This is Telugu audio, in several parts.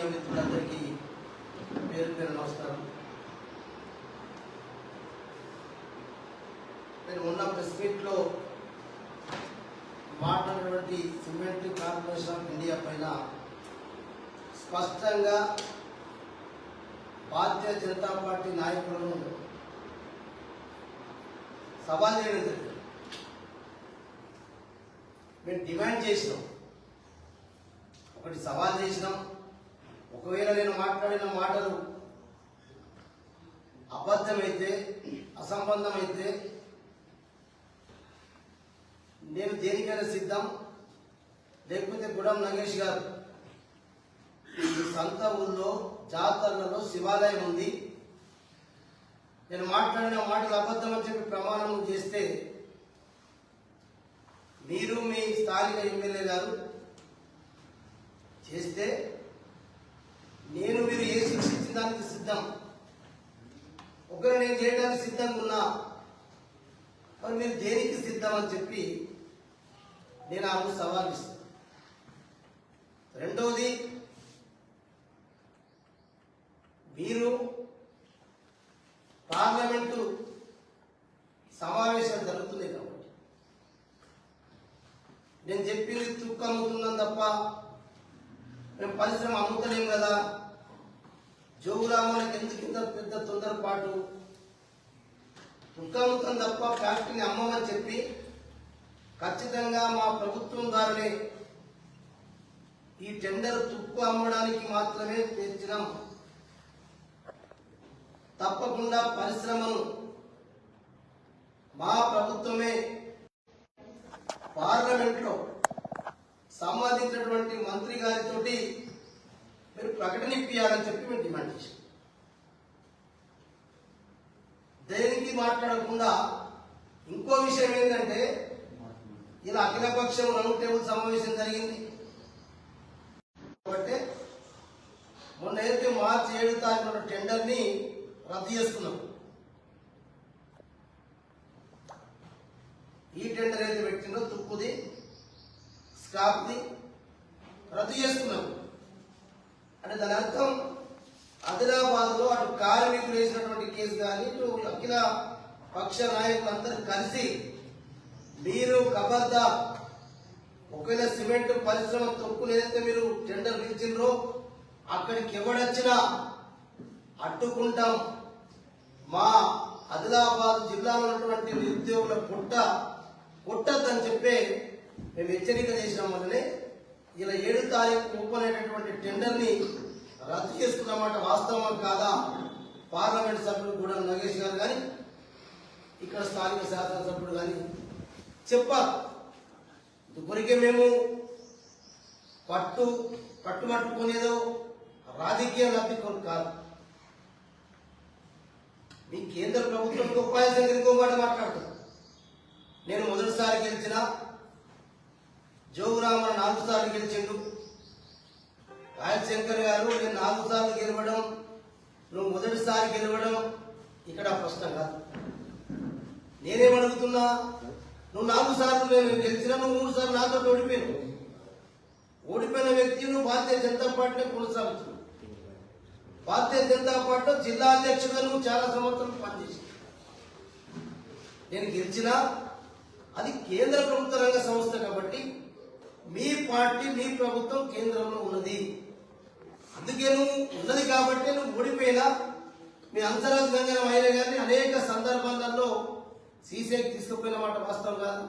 మీడియా మిత్రులందరికీ పేరు పేరు నమస్కారం. నేను ఉన్న ప్రెస్ మీట్లో మాట్లాడినటువంటి సిమెంట్ కార్పొరేషన్ ఆఫ్ ఇండియా పైన స్పష్టంగా భారతీయ జనతా పార్టీ నాయకులను సవాల్ చేయడం జరిగింది. మేము డిమాండ్ చేసినాం. ఒకటి సవాల్ చేసినాం. ఒకవేళ నేను మాట్లాడిన మాటలు అబద్ధమైతే అసంబంధమైతే నేను దేనికైనా సిద్ధం? లేకపోతే గుడం నగేష్ గారు సంత ఊళ్ళో జాతరలలో శివాలయం ఉంది. నేను మాట్లాడిన మాటలు అబద్ధం అని చెప్పి ప్రమాణం చేస్తే మీరు మీ స్థానిక ఎమ్మెల్యే గారు చేస్తే నేను మీరు ఏ శిక్షించిన దానికి సిద్ధం. ఒకరు నేను చేయడానికి సిద్ధంగా ఉన్నా మరి మీరు దేనికి సిద్ధం అని చెప్పి నేను ఆమె సవాల్ ఇస్తాను రెండవది మీరు పార్లమెంటు సమావేశాలు జరుగుతున్నాయి కాబట్టి. నేను చెప్పింది తుక్కు అమ్ముతున్నాను తప్ప మేము పరిశ్రమ అమ్ముతలేం కదా. జోగురామానికి ఎందుకు ఇంత పెద్ద తొందరపాటు? తుక్కు తప్ప ఫ్యాక్టరీని అమ్మమని చెప్పి ఖచ్చితంగా మా ప్రభుత్వం ద్వారానే ఈ టెండర్ తుప్పు అమ్మడానికి మాత్రమే తెచ్చినాం తప్పకుండా పరిశ్రమను మా ప్రభుత్వమే పార్లమెంట్లో సంబంధించినటువంటి మంత్రి గారితోటి మీరు ప్రకటన చెప్పి మేము డిమాండ్ చేసాం దేనికి మాట్లాడకుండా ఇంకో విషయం ఏంటంటే ఇలా అఖిలపక్షం రౌండ్ టేబుల్ సమావేశం జరిగింది. కాబట్టి మొన్న అయితే మార్చి ఏడు తారీఖున టెండర్ని రద్దు చేసుకున్నాం. ఈ టెండర్ ఏది పెట్టిందో తుప్పుది స్క్రాప్ది రద్దు చేసుకున్నాం. అంటే దాని అర్థం ఆదిలాబాద్లో అటు కార్మికులు వేసినటువంటి కేసు కానీ ఇటు అఖిల పక్ష నాయకులందరూ కలిసి మీరు కబద్దా ఒకవేళ సిమెంట్ పరిశ్రమ తొక్కులు ఏదైతే మీరు టెండర్ పిలిచిండ్రో అక్కడికి ఎవడొచ్చినా అడ్డుకుంటాం. మా ఆదిలాబాద్ జిల్లాలో ఉన్నటువంటి నిరుద్యోగుల పుట్ట పుట్టద్దని చెప్పి మేము హెచ్చరిక చేసిన వల్లనే ఇలా ఏడు తారీఖు ఒప్పనేటటువంటి టెండర్ని రద్దు చేసుకున్నమాట వాస్తవం కాదా? పార్లమెంట్ సభ్యులు కూడా నగేష్ గారు కానీ ఇక్కడ స్థానిక శాసనసభ్యుడు కానీ చెప్పారు. ఇప్పటికే మేము పట్టు పట్టుమట్టుకునేదో రాజకీయ లబ్ధి కొరకు కాదు. మీ కేంద్ర ప్రభుత్వం గొప్ప సంగతి ఇంకో మాట మాట్లాడుతుంది. నేను మొదటిసారి గెలిచినా జోగురామన్ నాలుగు సార్లు గెలిచిండు. రాజశంకర్ గారు నేను నాలుగు సార్లు గెలవడం నువ్వు మొదటిసారి గెలవడం ఇక్కడ ప్రశ్న కాదు. నేనేమడుగుతున్నా నువ్వు నాలుగు సార్లు నేను గెలిచినా నువ్వు మూడు సార్లు నాతో ఓడిపోయాను ఓడిపోయిన వ్యక్తి నువ్వు భారతీయ జనతా పార్టీని కొనసాగుతున్నావు. భారతీయ జనతా పార్టీలో జిల్లా అధ్యక్షుడు నువ్వు చాలా సంవత్సరాలు పనిచేసావు నేను గెలిచినా అది కేంద్ర ప్రభుత్వ రంగ సంస్థ కాబట్టి మీ పార్టీ మీ ప్రభుత్వం కేంద్రంలో ఉన్నది. అందుకే నువ్వు ఉన్నది కాబట్టి నువ్వు ఓడిపోయినా మీ అంతరాజ్ గంగన మహిళ గారిని అనేక సందర్భాలలో సీసీఐకి తీసుకుపోయిన మాట వాస్తవం కాదు.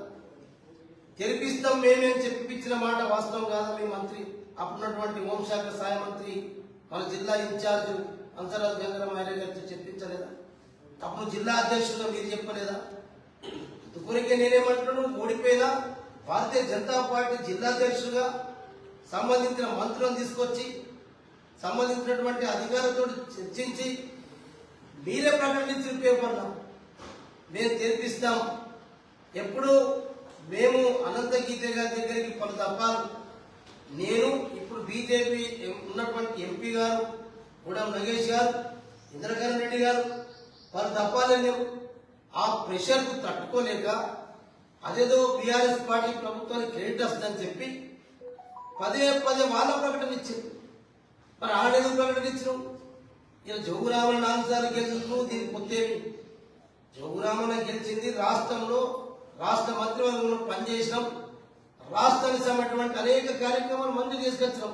గెలిపిస్తాం మేమేం చెప్పించిన మాట వాస్తవం కాదా. మీ మంత్రి అప్పుడున్నటువంటి హోంశాఖ సహాయ మంత్రి మన జిల్లా ఇన్ఛార్జ్ అంతరాజ్ గంగన మహిళ గారితో చెప్పించలేదా? అప్పుడు జిల్లా అధ్యక్షుడు మీరు చెప్పలేదా? ఇప్పటికే నేనేమంటున్నాను? ఓడిపోయినా భారతీయ జనతా పార్టీ జిల్లాధ్యక్షుడుగా సంబంధించిన మంత్రులను తీసుకొచ్చి సంబంధించినటువంటి అధికారులతో చర్చించి మీరే ప్రకటించిన పేపర్లో మేము తెరిపిస్తాం ఎప్పుడు మేము అనంత గీత గారి దగ్గరికి పలు తప్పాలు నేను ఇప్పుడు బీజేపీ ఉన్నటువంటి ఎంపీ గారు కూడా నగేష్ గారు ఇంద్రకరణ్ రెడ్డి గారు పలు తప్పాలని లేవు. ఆ ప్రెషర్కు తట్టుకోలేక అదేదో బీఆర్ఎస్ పార్టీ ప్రభుత్వానికి క్రెడిట్ వస్తుందని చెప్పి పదే పదే వాళ్ళ ప్రకటన ఇచ్చింది మరి ఆడేందుకు ప్రకటించడం ఇలా జోగురామన్ నాలుగుసార్లు సార్లు గెలుచుకు దీనికి పొత్తేమి జోగురామన్ గెలిచింది రాష్ట్రంలో రాష్ట్ర మంత్రివర్గంలో పనిచేసినాం రాష్ట్రానికి సంబంధించినటువంటి అనేక కార్యక్రమాలు మంజూరు చేసుకొచ్చినాం.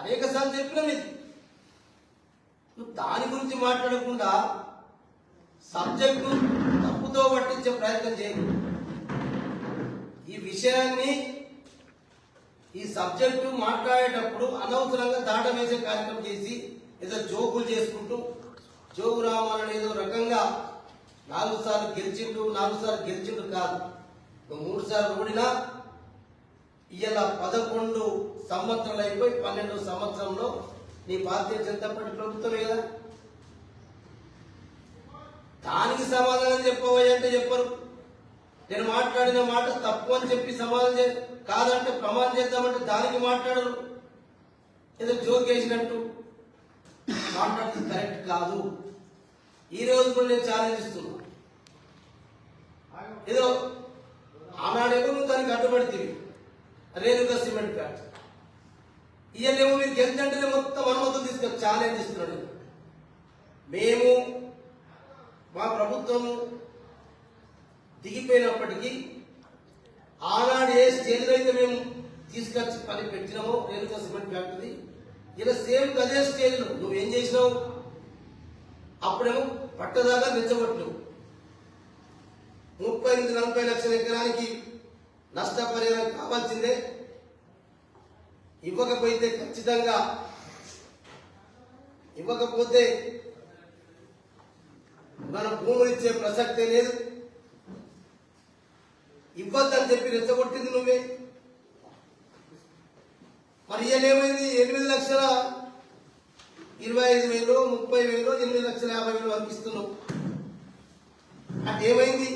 అనేక సార్లు చెప్పినాం ఇది. దాని గురించి మాట్లాడకుండా సబ్జెక్టు తప్పుతో పట్టించే ప్రయత్నం చేయకు. ఈ విషయాన్ని ఈ సబ్జెక్టు మాట్లాడేటప్పుడు అనవసరంగా దాట వేసే కార్యక్రమం చేసి ఏదో జోకులు చేసుకుంటూ జోగు రామాలని ఏదో రకంగా నాలుగు సార్లు గెలిచిండు నాలుగు సార్లు గెలిచిండు కాదు. మూడు సార్లు ఓడినా ఇవాళ పదకొండు సంవత్సరాలు అయిపోయి పన్నెండు సంవత్సరంలో నీ భారతీయ జనతా పార్టీ ప్రభుత్వమే కదా? దానికి సమాధానం చెప్పబోయే అంటే చెప్పరు. నేను మాట్లాడిన మాట తప్పు అని చెప్పి సమాధానం చే కాదంటే ప్రమాణం చేద్దామంటే దానికి మాట్లాడరు. ఏదో జోక్ వేసినట్టు మాట్లాడుతుంది కరెక్ట్ కాదు. ఈ రోజు కూడా నేను ఛాలెంజ్ ఇస్తున్నా. ఏదో ఆనాడేమో నువ్వు దానికి అడ్డుపడితే రేణుగా సిమెంట్ ప్యాట్ ఇవన్నేమో మీరు గెలిచంటేనే మొత్తం అనుమతులు తీసుకొని ఛాలెంజ్ ఇస్తున్నాడు. మేము మా ప్రభుత్వము దిగిపోయినప్పటికీ ఆనాడు ఏ స్టేజ్లో అయితే మేము తీసుకొచ్చి పని పెట్టినామో రేణుకా సిమెంట్ ఫ్యాక్టరీ ఇలా సేమ్ అదే స్టేజ్లో నువ్వేం చేసినావు? అప్పుడేమో పట్టదాకా నిచ్చబట్టినావు ముప్పై నుంచి నలభై లక్షల ఎకరానికి నష్టపరిహారం కావాల్సిందే. ఇవ్వకపోతే ఖచ్చితంగా ఇవ్వకపోతే మన భూములు ఇచ్చే ప్రసక్తే లేదు. ఇవ్వద్దని చెప్పి రెచ్చగొట్టింది నువ్వే. మరి ఏమైంది? ఎనిమిది లక్షల ఇరవై ఐదు వేలు ముప్పై వేలు ఎనిమిది లక్షల యాభై వేలు అనిపిస్తున్నావు అంటే ఏమైంది?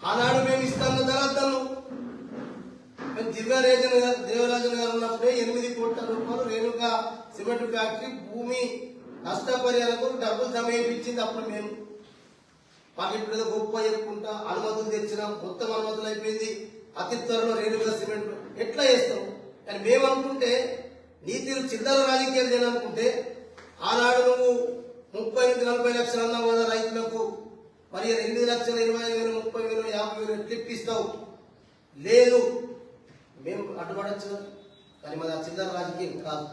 ఆనాడు మేము ఇస్తాను ధరద్దాను మేము దివ్యరాజన్ గారు దేవరాజన్ గారు ఉన్నప్పుడే ఎనిమిది కోట్ల రూపాయలు రేణుక సిమెంట్ ఫ్యాక్టరీ భూమి నష్టపరిహారకు డబ్బులు జమ చేయించింది అప్పుడు మేము. పాకెట్ మీద గొప్ప చెప్పుకుంటా అనుమతులు తెచ్చినాం మొత్తం అనుమతులు అయిపోయింది. అతి త్వరలో రేణుగా సిమెంట్. ఎట్లా చేస్తాం? కానీ మేము అనుకుంటే నీతిలు చిల్లర రాజకీయాలు చేయాలనుకుంటే ఆనాడు నువ్వు ముప్పై ఎనిమిది నలభై లక్షలు అన్నావు కదా రైతులకు. మరి ఎనిమిది లక్షల ఇరవై ఐదు వేలు ముప్పై వేలు యాభై వేలు ఎట్లా ఇప్పిస్తావు? లేదు. మేము అడ్డుపడచ్చు కానీ మాది ఆ చిల్లర రాజకీయం కాదు.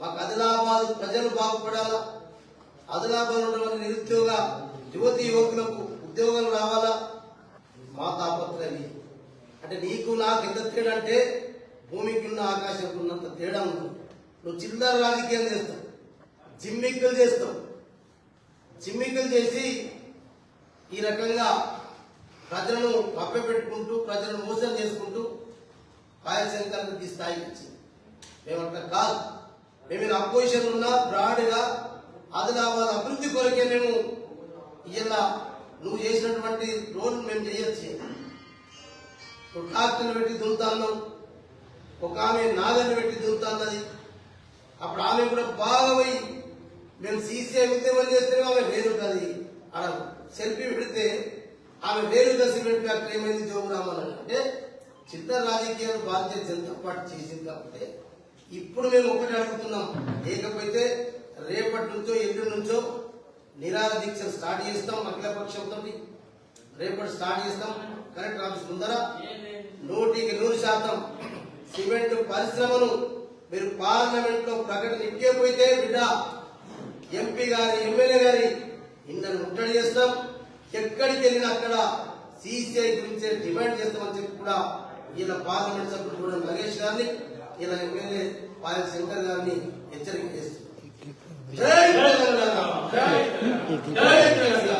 మాకు ఆదిలాబాద్ ప్రజలు బాగుపడాలా? ఆదిలాబాద్ ఉన్న నిరుద్యోగ యువతి యువకులకు ఉద్యోగాలు రావాలా? మా తాపత్రయం అంటే నీకు నాకు ఎంత తేడా అంటే భూమికి ఉన్న ఆకాశంకు ఉన్నంత తేడా ఉంది. నువ్వు చిల్లర రాజకీయం చేస్తావు. జిమ్మిక్కులు చేస్తావు. జిమ్మిక్కులు చేసి ఈ రకంగా ప్రజలను మభ్యపెట్టుకుంటూ ప్రజలను మోసం చేసుకుంటూ కాయశంకర్కి ఈ స్థాయికి వచ్చి మేమంతా కాదు. మేము అపోజిషన్ ఉన్నా బ్రాడ్గా ఆదిలాబాద్ అభివృద్ధి కొరకే మేము ఇలా నువ్వు చేసినటువంటి రోల్ మేము చేయొచ్చు. నువ్వు పెట్టి దుంతాన్నావు ఒక ఆమె నాగన్ని పెట్టి దుంతాన్నది అప్పుడు ఆమె కూడా బాగా పోయి మేము సీసీఐ ఉద్యమం చేస్తే ఆమె వేరు అలా సెల్ఫీ పెడితే ఆమె వేరుగా సిమెంట్ ఫ్యాక్టరీ ఏమైంది జోగురామని అంటే చిన్న రాజకీయాలు భారతీయ జనతా పార్టీ చేసింది కాబట్టి ఇప్పుడు మేము ఒకటి అడుగుతున్నాం. లేకపోతే రేపటి నుంచో ఎల్లుండి నుంచో నిరాహార దీక్షలు స్టార్ట్ చేస్తాం అఖిలపక్షంతో రేపటి స్టార్ట్ చేస్తాం. కలెక్టర్ ఆఫీస్ ముందర నూటికి నూరు శాతం. సిమెంట్ పరిశ్రమను మీరు పార్లమెంట్లో ప్రకటన ఇవ్వకపోతే బిడ్డ ఎంపీ గారి ఎమ్మెల్యే గారి ఇన్నను ముట్టడి చేస్తాం. ఎక్కడికి వెళ్ళినా అక్కడ సిసిఐ గురించి డిమాండ్ చేస్తామని చెప్పి కూడా ఈయన పార్లమెంట్ సభ్యుడు కూడా నగేష్ గారిని ఈయన ఎమ్మెల్యే పాయల్ శంకర్ గారిని హెచ్చరిక చేస్తున్నారు ダイエットダイ